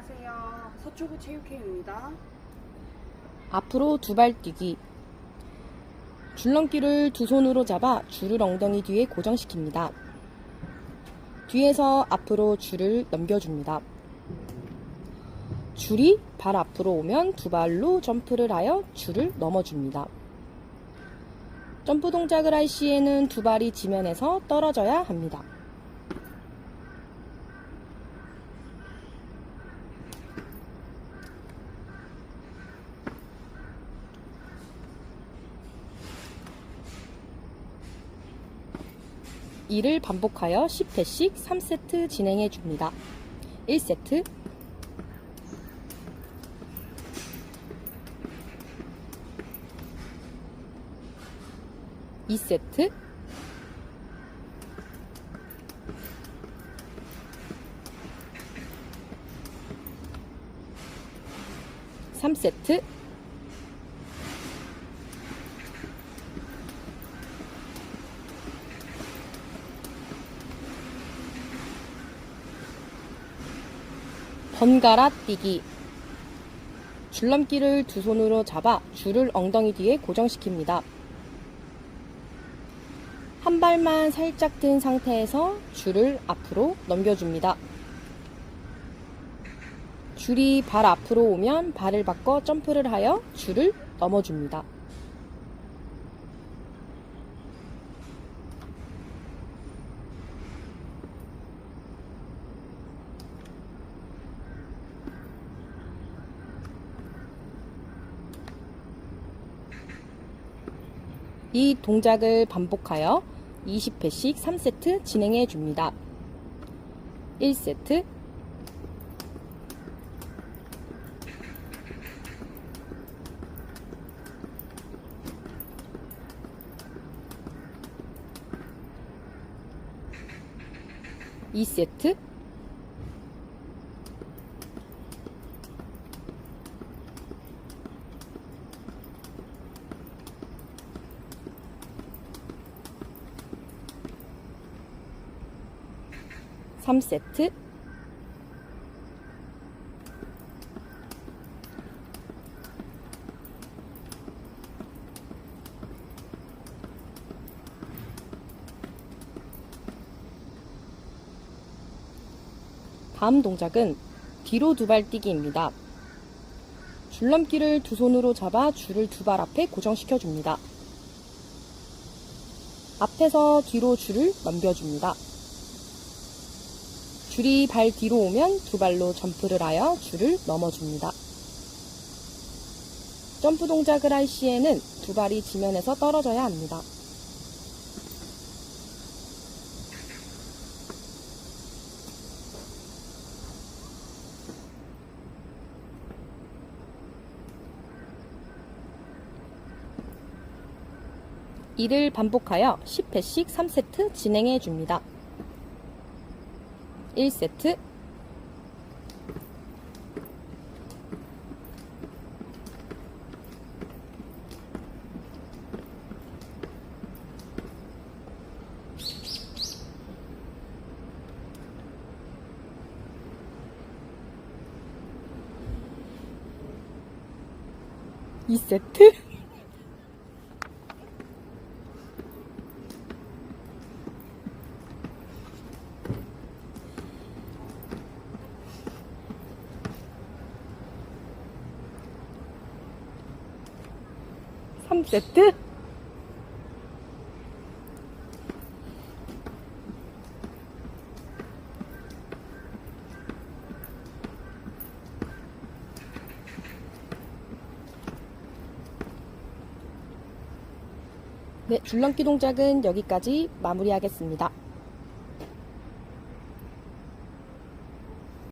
안녕하세요. 서초구 체육회입니다. 앞으로 두 발 뛰기. 줄넘기를 두 손으로 잡아 줄을 엉덩이 뒤에 고정시킵니다. 뒤에서 앞으로 줄을 넘겨줍니다. 줄이 발 앞으로 오면 두 발로 점프를 하여 줄을 넘어줍니다. 점프 동작을 할 시에는 두 발이 지면에서 떨어져야 합니다. 이를 반복하여 10회씩 3세트 진행해 줍니다. 1세트. 2세트. 3세트 번갈아 뛰기. 줄넘기를 두 손으로 잡아 줄을 엉덩이 뒤에 고정시킵니다. 한 발만 살짝 든 상태에서 줄을 앞으로 넘겨줍니다. 줄이 발 앞으로 오면 발을 바꿔 점프를 하여 줄을 넘어줍니다. 이 동작을 반복하여 20회씩 3세트 진행해 줍니다. 1세트 2세트 3세트 다음 동작은 뒤로 두 발 뛰기입니다. 줄넘기를 두 손으로 잡아 줄을 두 발 앞에 고정시켜 줍니다. 앞에서 뒤로 줄을 넘겨줍니다. 줄이 발 뒤로 오면 두 발로 점프를 하여 줄을 넘어줍니다. 점프 동작을 할 시에는 두 발이 지면에서 떨어져야 합니다. 이를 반복하여 10회씩 3세트 진행해 줍니다. 1세트. 2세트 3세트 네, 줄넘기 동작은 여기까지 마무리하겠습니다.